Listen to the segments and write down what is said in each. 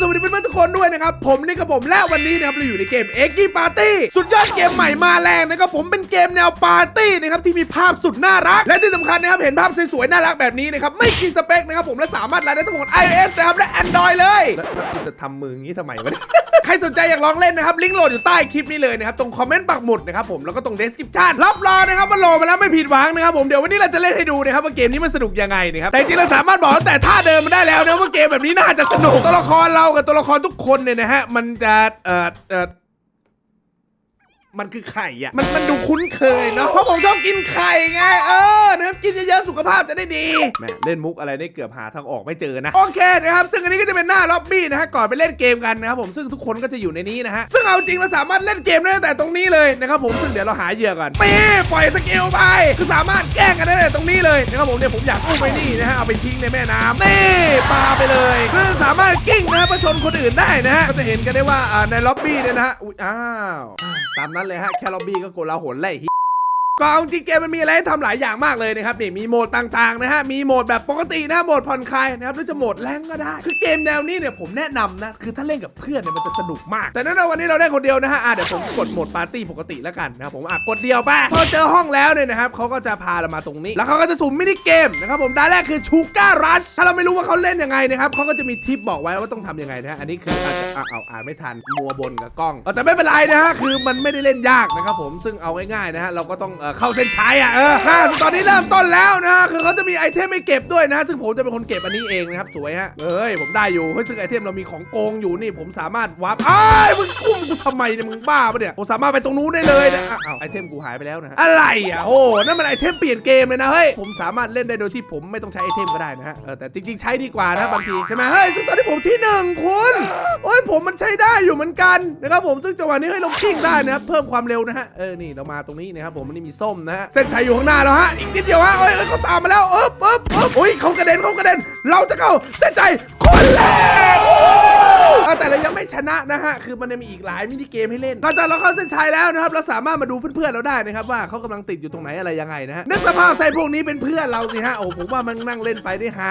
สวัสดีเพื่อนๆทุกคนด้วยนะครับ ผมนี่กับผมและวันนี้นะครับเราอยู่ในเกมเอ็กกี้ปาร์ตี้สุดยอดเกมใหม่มาแรงนะครับผมเป็นเกมแนวปาร์ตี้นะครับที่มีภาพสุดน่ารัก และที่สำคัญนะครับเห็นภาพสวยๆน่ารักแบบนี้นะครับไม่กินสเปคนะครับผมและสามารถรันได้ทั้งหมด iOS นะครับและ Android เลยแล้วจะทำมืออย่างนี้ทำไมวะเนี่ย ใครสนใจอยากลองเล่นนะครับ ลิงก์โหลดอยู่ใต้คลิปนี้เลยนะครับ ตรงคอมเมนต์ปักหมุดนะครับผม แล้วก็ตรงเดสคริปชั o n รับรองนะครับว่าโหลดมาแล้วไม่ผิดหวังนะครับผม เดี๋ยววันนี้เราจะเล่นให้ดูนะครับว่าเกมนี้มันสนุกยังไงนะครับ แต่จริงเราสามารถบอกแต่ท่าเดิมมันได้แล้วนะว่าเกมแบบนี้น่าจะสนุก ตัวละครเรากับตัวละครทุกคนเนี่ยนะฮะ มันจะ เอ่อ เอ่อ มันคือไข่อะมันมันดูคุ้นเคยเนาะเพราะผมชอบกินไข่ไง เออนะครับกินเยอะๆสุขภาพจะได้ดีแหมเล่นมุกอะไรได้เกือบหาทางออกไม่เจอนะ โอเคนะครับ ซึ่งอันนี้ก็จะเป็นหน้าล็อบบี้นะฮะก่อนไปเล่นเกมกันนะครับผมซึ่งทุกคนก็จะอยู่ในนี้นะฮะซึ่งเอาจริงเราสามารถเล่นเกมได้ตั้งแต่ตรงนี้เลยนะครับผมซึ่งเดี๋ยวเราหาเหยื่อก่อนปีปล่อยสกิลไปคือสามารถแกล้งกันได้ตั้งแต่ตรงนี้เลยนะครับผมเนี่ยผมอยากอุ้มไปนี่นะฮะเอาไปทิ้งในแม่น้ำนี่ปาไปเลยเพื่อสามารถกิ้งนะฮะประชนคนอื่นได้นะฮะก็จะเห็นกันได้ว่าอ่าในล็อบบี้เนี่ยนะฮะอุ๊ยอ้าวตามนั้นเลยฮะแค่ลอบบี้ก็โกลาหลไล่ ก็เอาจริงเกมมันมีอะไรให้ทำหลายอย่างมากเลยนะครับนี่มีโหมดต่างๆนะฮะมีโหมดแบบปกตินะโหมดผ่อนคลายนะครับหรือจะโหมดแรงก็ได้ คือเกมแนวนี้เนี่ยผมแนะนำนะคือถ้าเล่นกับเพื่อนเนี่ยมันจะสนุกมาก แต่แน่นอนวันนี้เราได้คนเดียวนะฮะอะเดี๋ยวผมกดโหมดปาร์ตี้ปกติแล้วกันนะครับผมอะกดเดียวไปพอเจอห้องแล้วเนี่ยนะครับเขาก็จะพาเรามาตรงนี้ แล้วเขาก็จะสุ่มมินิเกมนะครับผมด้านแรกคือชูการ์รัชถ้าเราไม่รู้ว่าเขาเล่นยังไงนะครับเขาก็จะมีทิปบอกไว้ว่าต้องทำยังไงนะฮะอันนี้คืออาจจะอะเอาอ่านไม่ทันมัวบนกับกล้องแต่ไม่เป็นไรนะฮะคือมันไม่ได้เล่นยากนะครับผมซึ่งเอาง่ายๆนะฮะเราก็ต้องเอเข้าเส้นชัยอะเออนะซึ่งตอนนี้เริ่มต้นแล้วนะคือเขาจะมีไอเทมให้เก็บด้วยนะ ซึ่งผมจะเป็นคนเก็บอันนี้เองนะครับสวยฮะเอ้ยผมได้อยู่เฮ้ยซึ่งไอเทมเรามีของโกงอยู่นี่ผมสามารถวาร์ปอ้ามึงกุ้มกูทำไมเนี่ยมึงบ้าปะเนี่ยผมสามารถไปตรงนู้นได้เลยนะอ้าวไอเทมกูหายไปแล้วนะอะไรอะโอ้นั่นมันไอเทมเปลี่ยนเกมเลยนะเฮ้ยผมสามารถเล่นได้โดยที่ผมไม่ต้องใช้ไอเทมก็ได้นะฮะเออแต่จริงๆใช้ดีกว่านะบางทีใช่ไหมเฮ้ยซึ่งตอนนี้ผมที่หนึ่งคุณโอ้ยผมมันใช้ได้อยู่เหมือนกันนะครับผมซึ่งจังหวะนี้ให้เรากิ้งได้นะครับเพิ่มความเร็วนะฮะเออนี่เรามาตรงนี้นะครับผมมันนี่มีส้มนะฮะเส้นชัยอยู่ข้างหน้าแล้วฮะอีกนิดเดียวฮะเอ้ยเอ้ยเขาตามมาแล้วเอ๊บเอ๊บเอ๊บโอ้ยเขากระเด็นเขากระเด็น เราจะเข้าเส้นชัยคนแรก อะแต่เรายังไม่ชนะนะฮะ คือมันยังมีอีกหลายมินิเกมให้เล่นหลังจากเราเข้าเส้นชัยแล้วนะครับ เราสามารถมาดูเพื่อนๆเราได้นะครับว่าเขากำลังติดอยู่ตรงไหนอะไรยังไงนะฮะนึกสภาพไทยพวกนี้เป็นเพื่อนเราสิฮะ โอ้ผมว่ามันนั่งเล่นไปได้ฮา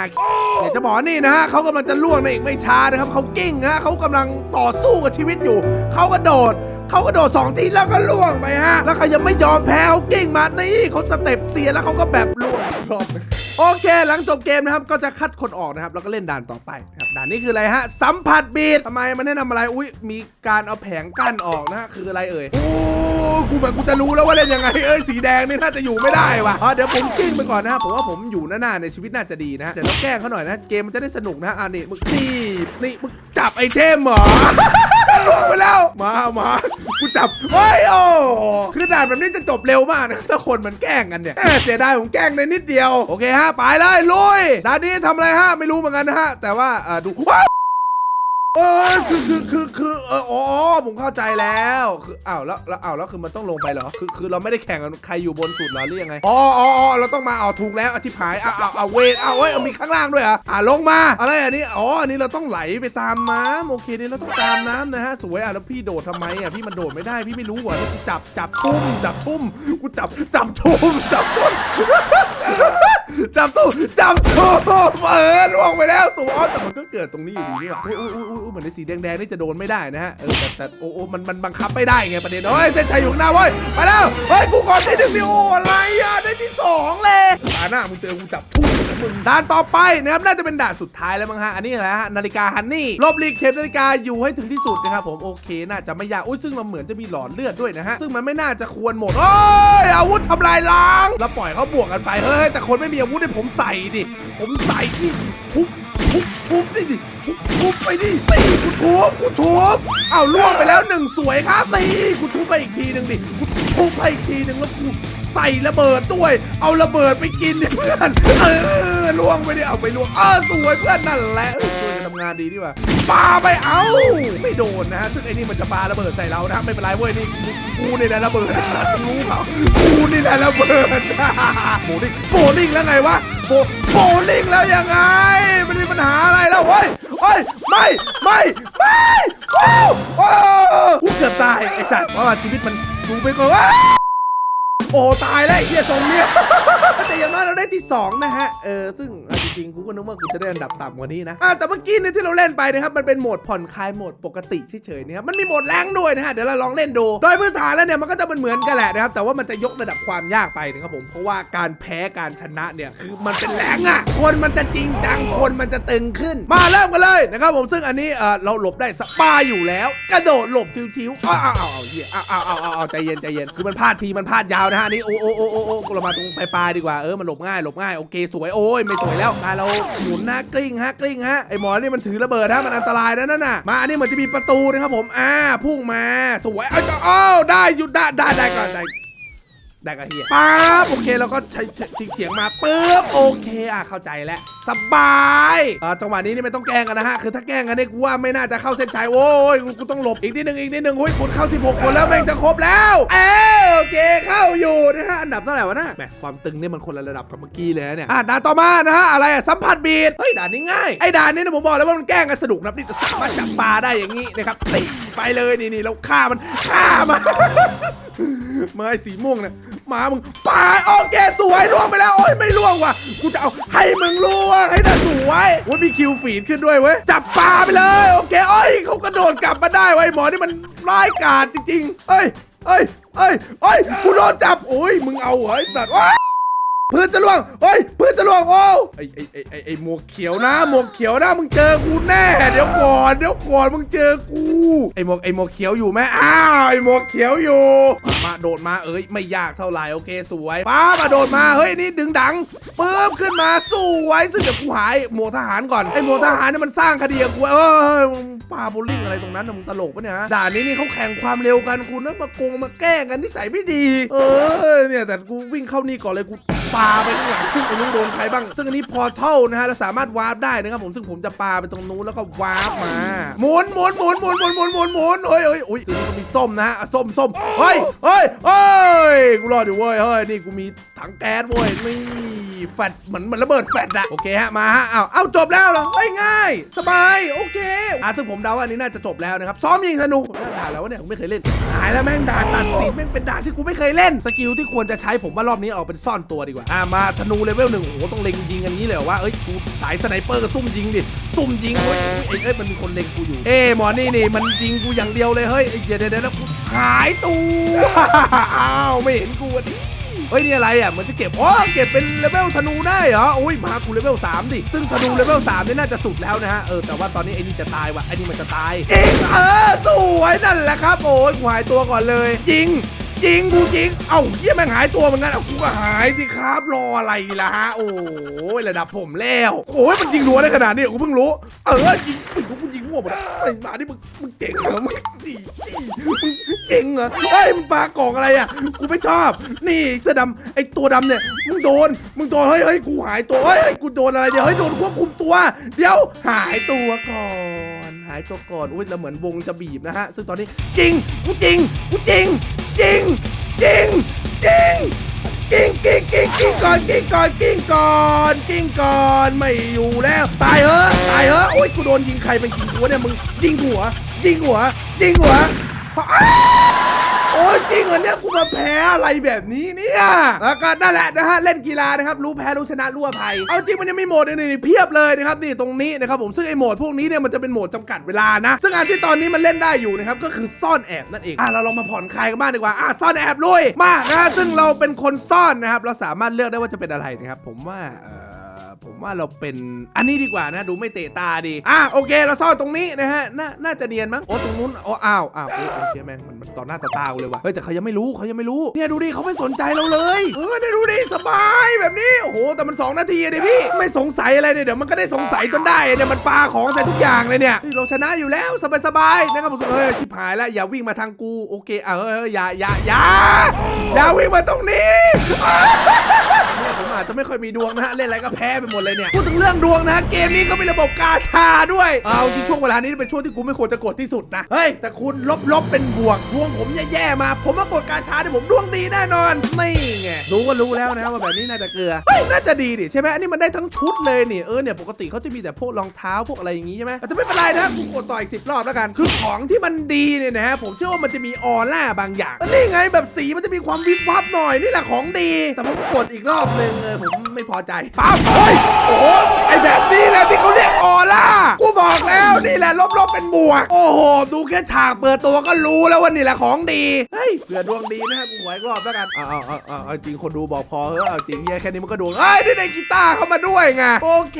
เนี่ยจะบอกนี่นะฮะเขากำลังจะล่วงในอีกไม่ช้านะครับเขากิ้งฮะเขากำลังต่อสู้กับชีวิตอยู่ เขากระโดด เขากระโดดสองทีแล้วก็ล่วงไปฮะ แล้วเขายังไม่ยอมแพ้เขากิ้งมานี่เขาสเต็ปเสียแล้วเขาก็แบบล่วงอีกรอบหนึ่งโอเค หลังจบเกมนะครับก็จะคัดคนออกนะครับแล้วก็เล่นด่านต่อไปนะครับด่านนี้คืออะไรฮะ สัมผัสบีดทำไมมันแนะนำอะไร อุ้ยมีการเอาแผงกั้นออกนะฮะคืออะไรเอ่ย โอ้กูแบบกูจะรู้แล้วว่าเล่นยังไง เอ้ยสีแดงนี่น่าจะอยู่ไม่ได้ว่ะอ๋อเดี๋ยวผมกิ้งไปก่อนนะครับผมว่าผมอยู่หน้าในชีวิตน่าจะดีนะ เดี๋ยวเราแกล้งเขาหน่อยนะ เกมมันจะได้สนุกนะอ่านี่มึงนี่นี่มึงจับไอเทมเหรอลวงไปแล้ว มามากูจับเฮ้ยโอ้คือ ด่านแบบนี้จะจบเร็วมากนะถ้าคนมันแกล้งกันเนี่ยเสียดายผมแกล้งในนิดเดียว โอเคฮะ ไปเลยลุยด่านนี้ทำอะไรฮะ ไม่รู้เหมือนกันนะฮะ แต่ว่าดูว้า เออคือคือคือคือเอออ๋อผมเข้าใจแล้วคืออ้าวแล้วแล้วอ้าวแล้วคือมันต้องลงไปเหรอคือคือเราไม่ได้แข่งกันใครอยู่บนสุดเหรอหรือยังไงอ๋ออ๋ออ๋อเราต้องมาเอาถูกแล้วอธิพายอ้าวอ้าวอ้าวเวทอ้าวเว้ยเอามีข้างล่างด้วยอะอ่าลงมาอะไรอันนี้อ๋ออันนี้เราต้องไหลไปตามน้ำโอเคนี่เราต้องตามน้ำนะฮะสวยอะแล้วพี่โดดทำไมอะพี่มันโดดไม่ได้พี่ไม่รู้เหรอกูจับจับทุ่มจับทุ่มกูจับจับทุ่มจับทุ่ม จับตู้จับตู้เออล่วงไปแล้วสูอ๋อแต่มันก็เกิดตรงนี้อยู่ดีนี่หว่าอุ้ยอุ้ยอุ้ยอุ้ยเหมือนในสีแดงๆนี่จะโดนไม่ได้นะฮะเออแต่แต่โอ้โอ้มันมันบังคับไม่ได้ไงประเด็นเฮ้ยเส้นชัยอยู่ข้างหน้าเว้ยไปแล้วเฮ้ยกูขอที่หนึ่งดิโออะไราหน้ามึงเจอกูจับทุ่มนะมึงด่านต่อไปนะครับน่าจะเป็นด่านสุดท้ายแล้วมั้งฮะอันนี้แหละฮะนาฬิกาฮันนี่รอบลีกเข็มนาฬิกาอยู่ให้ถึงที่สุดนะครับผมโอเคน่าจะไม่ยากอุ้ยซึ่งเราเหมือนจะมีหลอดเลือดด้วยนะฮะซึ่งมันไม่น่าจะควรหมดโอ้ยอาวุธทำลายล้างแล้วปล่อยเขาบวกกันไปเฮ้ยแต่คนไม่มีอาวุธให้ผมใส่ดิผมใส่ที่ทุบทุบทุบนี่ดิทุบทุบไปดิตีกูทุบกูทุบอ้าวล่วงไปแล้วหนึ่งสวยครับตีกูทุบไปอีกทีหนึ่งดิกูทุบไปอีกทีหนึ่งแล้วกู ใส่ระเบิดด้วย เอาระเบิดไปกินดิเพื่อน เออล่วงไปดิเอาไปล่วงเออสวยเพื่อนนั่นแหละเออช่วยกันทำงานดีดีกว่าปาไปเอ้าไม่โดนนะฮะซึ่งไอ้นี่มันจะปาระเบิดใส่เรานะไม่เป็นไรเว้ยนี่กูนี่แหละระเบิดไอ้สัตว์รู้เปล่ากูนี่แหละระเบิดโบลิ่งโบลิ่งแล้วไงวะโบโบลิ่งแล้วยังไงมันมีปัญหาอะไรแล้วเฮ้ยเฮ้ยไม่ไม่ไม่โอ้โอ้กูเกือบตายไอ้สัตว์เพราะว่าชีวิตมันดูไปก่อนว่า โอ้ตายแล้วเฮียทรงเนี่ย แต่อย่างน้อยเราได้ที่ 2 นะฮะ เออซึ่งเอาจริงๆกูก็นึกว่ากูจะได้อันดับต่ำกว่านี้นะอะแต่เมื่อกี้เนี่ยที่เราเล่นไปนะครับ มันเป็นโหมดผ่อนคลายโหมดปกติเฉยๆนะครับ มันมีโหมดแรงด้วยนะฮะ เดี๋ยวเราลองเล่นดู โดยพื้นฐานแล้วเนี่ยมันก็จะเหมือนๆกันแหละนะครับ แต่ว่ามันจะยกระดับความยากไปนะครับผม เพราะว่าการแพ้การชนะเนี่ยคือมันเป็นแรงอะ คนมันจะจริงจัง คนมันจะตึงขึ้น มาเริ่มกันเลยนะครับผม ซึ่งอันนี้เออเราหลบได้สปาอยู่แล้ว กระโดดหลบชิวๆอ้าวอ้าวอ้าวเหี้ยอ้าวอ้าวอ้าวอ้าวใจเย็นใจเย็นคือมันพลาดทีมันพลาดยาวนะฮะนี่โอ้โอ้โอ้โอ้โอ้เรามาตรงปลายๆดีกว่าเออมันหลบง่ายหลบง่ายโอเคสวยโอ้ยไม่สวยแล้วมาเราหมุนหน้ากลิ้งฮะกลิ้งฮะไอหมอนี่มันถือระเบิดฮะมันอันตรายนะนั่นน่ะมาอันนี้เหมือนจะมีประตูนะครับผมอ่าพุ่งมาสวยเอ้ยอ้าวได้หยุดได้ได้ได้ก่อนได้ ได้ก็เฮียป๊าบโอเคแล้วก็ใช้ชิงเฉียงมาปึ๊บโอเคอะเข้าใจแล้วสบายเออจังหวะนี้นี่ไม่ต้องแกล้งกันนะฮะคือถ้าแกล้งกันเนี่ยกูว่าไม่น่าจะเข้าเส้นชัยโว้ยกูต้องหลบอีกนิดนึงอีกนิดนึงเฮ้ยคุณเข้า 16 คนแล้วแม่งจะครบแล้วเออโอเคเข้าอยู่นะฮะอันดับเท่าไหร่วะนะแหมความตึงเนี่ยมันคนละระดับกับเมื่อกี้เลยเนี่ยอะด่านต่อมานะฮะอะไรอะสัมผัสบีดเฮ้ยด่านนี้ง่ายไอ้ด่านนี้นะผมบอกแล้วว่ามันแกล้งกันสนุกนะนี่จะสามารถจับปลาได้อย่างนี้นะครับตีไปเลยนี่นี่แล้วฆ่ามันฆ่ามัน ไม้สีม่วงเนี่ยหมามึงปาโอเคสวยล่วงไปแล้วโอ้ยไม่ล่วงว่ะกูจะเอาให้มึงล่วงให้ได้สวยว่ามีคิวฟีดขึ้นด้วยเว้ยจับปลาไปเลยโอเคโอ้ยเขากระโดดกลับมาได้ไว้ยหมอนี่มันร้ายกาจจริงๆ เอ้ยเอ้ยเอ้ยเอ้ยกูโดนจับโอ้ยมึงเอาเหรอไอ้สัตว์ พื้นจะล่วงเฮ้ยพื้นจะล่วงโอ้ไอไอไอไอไอหมวกเขียวนะหมวกเขียวนะมึงเจอกูแน่ เดี๋ยวก่อนเดี๋ยวก่อนมึงเจอกูไอหมวกไอหมวกเขียวอยู่ไหมอ้าวไอหมวกเขียวอยู่มามาโดดมาเอ้ยไม่ยากเท่าไหร่โอเคสวยป้ามาโดดมาเฮ้ยนี่ดึงดังปึ๊บขึ้นมาสู้ไว้ซึ่งเดี๋ยวกูหายหมวกทหารก่อนไอหมวกทหารเนี่ยมันสร้างคดีกับกูเอ้ยมึงปาโบลิ่งอะไรตรงนั้นนะมึงตลกปะเนี่ยฮะด่านนี้นี่เขาแข่งความเร็วกันคุณนั่นมาโกงมาแกล้งกันนิสัยไม่ดี เออเนี่ยแต่กูวิ่งเข้านี่ก่อนเลยกู ปาไปข้างหลังไม่รู้โดนใครบ้าง ซึ่งอันนี้พอร์ทัลนะฮะเราสามารถวาร์ปได้นะครับผมซึ่งผมจะปาไปตรงนู้นแล้วก็วาร์ปมาหมุนหมุนหมุนหมุนหมุนหมุนหมุนหมุนเฮ้ยเฮ้ยโอ้ยซึ่งก็มีส้มนะฮะอะส้มส้มเฮ้ยเฮ้ยเฮ้ยกูรอดอยู่เว้ยเฮ้ยนี่กูมีถังแก๊สเว้ยนี่แฟดเหมือนเหมือนระเบิดแฟดอะโอเคฮะมาฮะเอาเอาจบแล้วเหรอเฮ้ยง่าย สบายโอเคอะซึ่งผมเดาว่าอันนี้น่าจะจบแล้วนะครับซ้อมยิงธนูด่าแล้ววะเนี่ยกูไม่เคยเล่นหายแล้วแม่งด่านตัดสินแม่งเป็นด่านที่กูไม่เคยเล่นสกิลที่ควรจะใช้ผมว่ารอบนี้เอาเป็นซ่อนตัวดีกว่าอะมาธนูเลเวลหนึ่งโอ้โหต้องเล็งยิงกันนี้เลยเหรอว่าเอ้ยกูสายสไนเปอร์ก็ซุ่มยิงดิซุ่มยิงเฮ้ยเอ้ยอยมันมีคนเล็งกูอยู่เอ้หมอนี่นี่มันยิงกูอย่างเดียวเลยเฮ้ยเดี๋ยวเดี๋ยวแล้วกูหายตัวอ้าวไม่เห็นกูอะดิเฮ้ยนี่อะไรอะเหมือนจะเก็บอ๋อเก็บเป็นเลเวลธนูได้เหรอโอ้ยมากูเลเวล3ดิซึ่งธนูเลเวล3นี่น่าจะสุดแล้วนะฮะเออแต่ว่าตอนนี้ไอ้นี่จะตายว่ะไอ้นี่มันจะตายจริงเออสวยนั่นแหละครับโอ้ยหายตัวก่อนเลยยิง ยิงกูยิง เอ้าเฮียแม่งหายตัวเหมือนกันเอ้ากูก็หายสิครับรออะไรล่ะฮะโอ้ยระดับผมแล้วโอ้ยมันยิงรัวได้ขนาดนี้กูเพิ่งรู้ เออยิงไม่รู้กูยิงมั่วหมดอะไอ้มาดิมึงมึงเจ๋งเหรอมึงจีจีมึงเจ๋งเหรอเฮ้มึงปากล่องอะไรอะกูไม่ชอบ นี่เสื้อดำไอ้ตัวดำเนี่ยมึงโดนมึงโดนเฮ้ยเฮ้ยกูหายตัวเฮ้ยเฮ้ยกูโดนอะไรเดี๋ยวเฮ้ยโดนควบคุมตัว เดี๋ยวหายตัวก่อนหายตัวก่อนอุ้ยแล้วเหมือนวงจะบีบนะฮะซึ่งตอนนี้จริงกูจริงกูจริง จริงจริงจริงกิ้งกิ้งกิ้งกิ้งก่อนกิ้งก่อนกิ้งก่อนกิ้งก่อนไม่อยู่แล้วตายเหอะตายเหอะโอ้ยกูโดนยิงใครเป็นยิงหัวเนี่ยมึงยิงหัวยิงหัวยิงหัว อ้าวโอ้ยจริงเหรอเนี่ยกูมาแพ้อะไรแบบนี้เนี่ยแล้วก็นั่นแหละนะฮะเล่นกีฬานะครับรู้แพ้รู้ชนะรู้อภัยเอาจริงมันยังมีโหมดอื่นๆอีกเพียบเลยนะครับนี่ตรงนี้นะครับผมซึ่งไอโหมดพวกนี้เนี่ยมันจะเป็นโหมดจำกัดเวลานะ ซึ่งอันที่ตอนนี้มันเล่นได้อยู่นะครับก็คือซ่อนแอบนั่นเองอะเราลองมาผ่อนคลายกันบ้างดีกว่าอะซ่อนแอบลุยมานะฮะซึ่งเราเป็นคนซ่อนนะครับเราสามารถเลือกได้ว่าจะเป็นอะไรนะครับผมว่าเออ ผมว่าเราเป็นอันนี้ดีกว่านะ ดูไม่เตะตาดี อะโอเค เราซ่อนตรงนี้นะฮะน่าน่าจะเนียนมั้งโอ้ตรงนู้นโอ้อ้าวอ้าวโอ้โอเคแม่งมันมันต่อหน้าต่อตากูเลยว่ะเฮ้ยแต่เขายังไม่รู้เขายังไม่รู้เนี่ยดูดิเขาไม่สนใจเราเลยเออเนี่ยดูดิสบายแบบนี้โอ้โหแต่มัน 2 นาทีอะดิพี่ไม่สงสัยอะไรเนี่ยเดี๋ยวมันก็ได้สงสัยจนได้เนี่ยมันปาของใส่ทุกอย่างเลยเนี่ยเราชนะอยู่แล้วสบายๆนะครับผมเฮ้ยชิบหายแล้วอย่าวิ่งมาทางกูโอเคอะเฮ้ยเฮ้ยอย่าอย่าอย่าอย่าวิ่งมาตรงนี้ อาจจะไม่ค่อยมีดวงนะฮะเล่นอะไรก็แพ้ไปหมดเลยเนี่ยพูดถึงเรื่องดวงนะฮะเกมนี้ก็มีระบบกาชาด้วยเอาจริงช่วงเวลานี้เป็นช่วงที่กูไม่ควรจะกดที่สุดนะเฮ้ยแต่คุณลบลบๆเป็นบวกดวงผมแย่ๆมา ผมมากดกาชาเนี่ยผมดวงดีแน่นอนนี่ไงรู้ก็รู้แล้วนะว่าแบบนี้น่าจะเกลือเฮ้ยน่าจะดีดิใช่ไหมอันนี้มันได้ทั้งชุดเลยนี่เออเนี่ยปกติเขาจะมีแต่พวกรองเท้าพวกอะไรอย่างงี้ใช่ไหมแต่ไม่เป็นไรนะกูกดต่ออีกสิบรอบแล้วกัน คือของที่มันดีเนี่ยนะฮะผมเชื่อว่ามันจะมีออร่าบางอย่างนี่ไงแบบสีมันจะมีความวิบวับหน่อยนี่แหละของดี แต่ผมกดอีกรอบหนึ่งออผมไม่พอใจปั๊บเฮ้ยโอ้โหไอแบบนี้แหละที่เขาเรียกออร่ากูบอกแล้วนี่แหละลบๆเป็นบวก โอ้โห ดูแค่ฉากเปิดตัวก็รู้แล้วว่านี่แหละของดีเฮ้ยเผื่อดวงดีนะฮะกูขออีกรอบแล้วกันเอาเอาเอาเอาเอจริงคนดูบอกพอเฮ้ยเอาจริงเฮียแค่นี้มันก็ดวงเอ้ยนี่ได้กีตาร์เข้ามาด้วยไงโอเค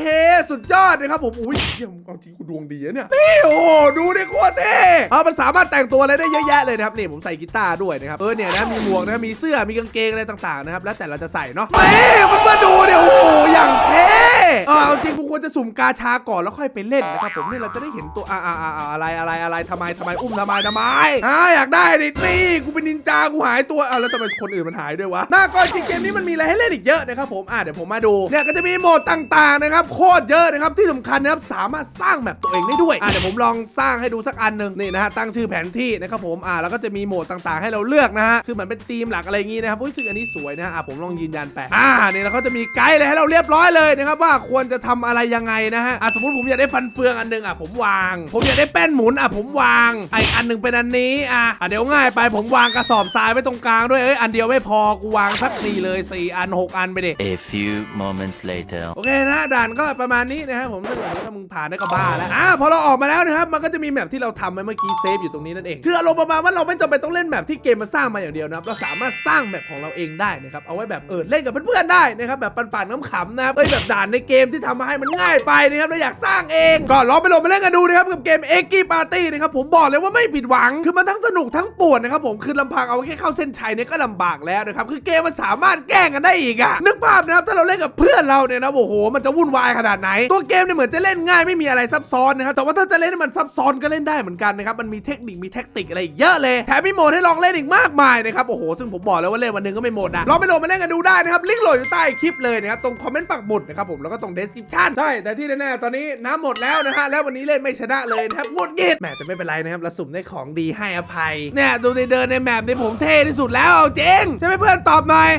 สุดยอดนะครับผมอุ้ยเฮียมเอาจริงกูดวงดีเนี่ยนี่โอ้โหดูดิโคตรเท่เอามันสามารถแต่งตัวอะไรได้เยอะแยะเลยนะครับนี่ผมใส่กีตาร์ด้วยนะครับเออเนี่ยนะมีหมวกนะมีเสื้อมีกางเกงอะไรต่างๆนะครับแล้วแต่เราจะใส่เนาะเฮ้ยมันมาดูเนี่ยโอ้โหอย่างเท่ เออเอาจริงกูควรจะสุ่มกาชาก่อนแล้วค่อยไปเล่นนะครับผมเนี่ยเราจะได้เห็นตัวอ่าอ่าอ่าอ่าอะไรอะไรอะไรทำไมทำไมอุ้มทำไมทำไมอ่าอยากได้ดินี่กูเป็นนินจากูหายตัวอ่าแล้วทำไมคนอื่นมันหายด้วยวะน่าก็จริงเกมนี้มันมีอะไรให้เล่นอีกเยอะนะครับผมอ่าเดี๋ยวผมมาดูเนี่ยก็จะมีโหมดต่างๆนะครับโคตรเยอะนะครับที่สำคัญนะครับสามารถสร้างแมปตัวเองได้ด้วยอ่าเดี๋ยวผมลองสร้างให้ดูสักอันหนึ่งนี่นะฮะตั้งชื่อแผนที่นะครับผมอ่าแล้วก็จะมีโหมดต่างๆ ให้เราเลือกนะฮะคือเหมือนเป็นธีมหลักอะไรอย่างงี้นะครับอุ้ยซึ่งอันนี้สวยนะฮะอ่าผมลองยืนยันไปอ่านี่แล้วเขาจะมีไกด์เลยให้เราเรียบร้อยเลยนะครับว่าควรจะทำอะไรยังไงนะฮะอ่าสมมติผมอยากได้ฟันเฟืองอันหนึงอะผมวาง ผมอยากได้แป้นหมุนอะผมวางไออันหนึงเป็นอันนี้อะอะเดี๋ยวง่ายไปผมวางกระสอบทรายไว้ตรงกลางด้วยเอ้ยอันเดียวไม่พอกูวางสักนี่เลยสี่อันหกอันไปดิ A few moments later. โอเคนะด่านก็ประมาณนี้นะครับผมถ้าเกิดว่ามึงผ่านได้ก็บ้าแล้วอ่าพอเราออกมาแล้วนะครับมันก็จะมีแมปที่เราทำไว้เมื่อกี้เซฟอยู่ตรงนี้นั่นเองคืออารมณ์ประมาณว่าเราไม่จำเป็นต้องเล่นแมปที่เกมมันสร้างมาอย่างเดียวนะครับเราสามารถสร้างแมปของเราเองได้นะครับเอาไว้แบบเออเล่นกับเพื่อนๆได้นะครับแบบปั่นๆขำๆนะครับเอ้ยแบบด่านในเกมที่ทำมาให้มันง่ายไปนะครับเราอยากสร้างเองก็ลองไปโหลดมาเล่นกันดูนะครับกับเกม x กี้ปาร์ตี้นะครับผมบอกเลยว่าไม่ผิดหวังคือมันทั้งสนุกทั้งปวดนะครับผมคือลำพังเอาแค่เข้าเส้นชัยเนี่ยก็ลำบากแล้วนะครับคือเกมมันสามารถแกล้งกันได้อีกอะนึกภาพนะครับถ้าเราเล่นกับเพื่อนเราเนี่ยนะโอ้โห มันจะวุ่นวายขนาดไหน ตัวเกมเนี่ยเหมือนจะเล่นง่ายไม่มีอะไรซับซ้อนนะครับแต่ว่าถ้าจะเล่นให้มันซับซ้อนก็เล่นได้เหมือนกันนะครับมันมีเทคนิคมีแท็กติกอะไรเยอะเลยแถมมีโหมดให้ลองเล่นอีกมากมายนะครับโอ้โหซึ่งผมบอกแล้วว่าเล่นวันนึงก็ไม่หมดอะลองไปโหลดมาเล่นกันดูได้นะครับลิงก์โหลดอยู่ใต้คลิปเลยนะครับตรงคอมเมนต์ปักหมุดนะครับผมแล้วก็ตรง description ใช่ แต่ที่แน่ๆตอนนี้น้ำหมดแล้วนะฮะ แล้ววันนี้เล่นไม่ชนะเลยนะครับงดเกตแหมแต่ไม่เป็นไรนะครับเราสุ่มได้ของดีให้อภัย เนี่ยดูในเดินในแมปในผมเท่ที่สุดแล้วเอาเจงใช่ไหมเพื่อนตอบหน่อย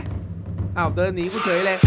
อ้าวเดินหนีกูเฉยเลย